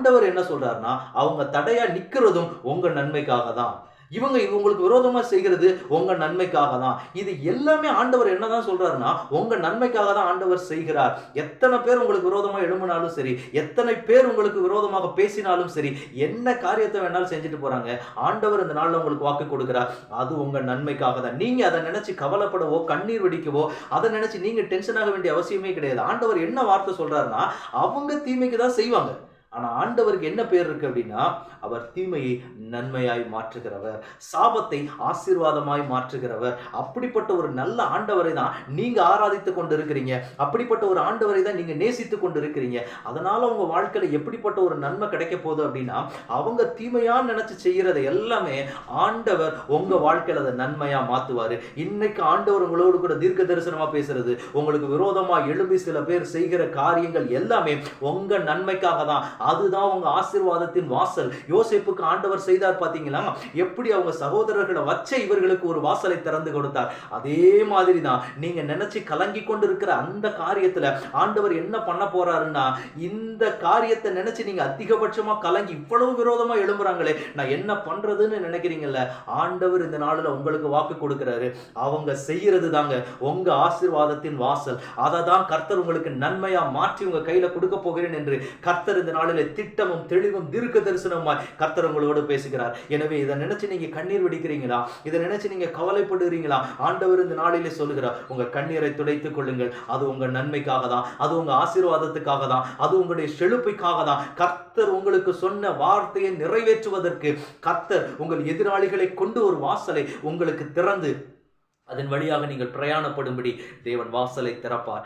ஆண்டவர் என்ன சொல்றாருன்னா அவங்க தடையா நிக்கிறதும் உங்க நன்மைக்காக தான் இவங்க இவங்களுக்கு விரோதமா செய்கிறது உங்க நன்மைக்காக தான் இது எல்லாமே ஆண்டவர் என்னதான் சொல்றாருன்னா உங்க நன்மைக்காக தான் ஆண்டவர் செய்கிறார். எத்தனை பேர் உங்களுக்கு விரோதமா எழும்பினாலும் சரி எத்தனை பேர் உங்களுக்கு விரோதமாக பேசினாலும் சரி என்ன காரியத்தை வேணாலும் செஞ்சுட்டு போறாங்க? ஆண்டவர் இந்த நாளில் உங்களுக்கு வாக்கு கொடுக்கிறார். அது உங்க நன்மைக்காக தான் நீங்க அதை நினைச்சு கவலைப்படவோ கண்ணீர் வெடிக்கவோ அதை நினைச்சு நீங்க டென்ஷன் ஆக வேண்டிய அவசியமே கிடையாது. ஆண்டவர் என்ன வார்த்தை சொல்றாருன்னா அவங்க தீமைக்கு தான் செய்வாங்க. ஆனால் ஆண்டவருக்கு என்ன பேர் இருக்கு அப்படின்னா அவர் தீமையை நன்மையாய் மாற்றுகிறவர் சாபத்தை ஆசீர்வாதமாய் மாற்றுகிறவர். அப்படிப்பட்ட ஒரு நல்ல ஆண்டவரை தான் நீங்க ஆராதித்து கொண்டு இருக்கிறீங்க அப்படிப்பட்ட ஒரு ஆண்டவரை தான் நீங்க நேசித்து கொண்டு இருக்கிறீங்க அதனால உங்க வாழ்க்கையில எப்படிப்பட்ட ஒரு நன்மை கிடைக்க போகுது அப்படின்னா அவங்க தீமையாக நினைச்சு செய்யறதை எல்லாமே ஆண்டவர் உங்க வாழ்க்கையில அதை நன்மையா மாத்துவாரு. இன்னைக்கு ஆண்டவர் உங்களோடு கூட தீர்க்க தரிசனமா பேசுறது உங்களுக்கு விரோதமா எழும்பி சில பேர் செய்கிற காரியங்கள் எல்லாமே உங்க நன்மைக்காக தான். அதுதான் அவங்க ஆசிர்வாதத்தின் வாசல். யோசிப்புக்கு ஆண்டவர் செய்தார் பார்த்தீங்களா எப்படி அவங்க சகோதரர்களை வச்ச இவர்களுக்கு ஒரு வாசலை திறந்து கொடுத்தார். அதே மாதிரி தான் நீங்க நினைச்சு கலங்கி கொண்டு இருக்கிற அந்த காரியத்துல ஆண்டவர் என்ன பண்ண போறாருன்னா இந்த காரியத்தை நினைச்சு நீங்க அதிகபட்சமா கலங்கி இவ்வளவு விரோதமா எழும்புறாங்களே நான் என்ன பண்றதுன்னு நினைக்கிறீங்கல்ல? ஆண்டவர் இந்த நாளில் உங்களுக்கு வாக்கு கொடுக்கிறாரு. அவங்க செய்யறது தாங்க உங்க ஆசீர்வாதத்தின் வாசல். அதை தான் கர்த்தர் உங்களுக்கு நன்மையா மாற்றி உங்க கையில கொடுக்க போகிறேன் என்று கர்த்தர் இந்த நாளிலே திட்டமும் தெளிவும் தீர்க்க தரிசனமாய் கர்த்தர் உங்களோடு பேசுகிறார். எனவே இதை நினைச்சு நீங்க கண்ணீர் விடுக்கிறீங்களா? இதை நினைச்சு நீங்க கவலைப்படுகிறீங்களா? ஆண்டவர் இந்த நாளிலே சொல்லுகிறார் உங்க கண்ணீரை துடைத்துக் கொள்ளுங்கள். அது உங்க நன்மைக்காக தான் அது உங்க ஆசீர்வாதத்துக்காக தான் அது உங்களுடைய செழுப்பைக்காக தான். கர்த்தர் உங்களுக்கு சொன்ன வார்த்தையை நிறைவேற்றுவதற்கு கர்த்தர் உங்கள் எதிராளிகளை கொண்டு ஒரு வாசலை உங்களுக்கு திறந்து அதன் வழியாக நீங்கள் பிரயாணப்படும்படி தேவன் வாசலை திறப்பார்.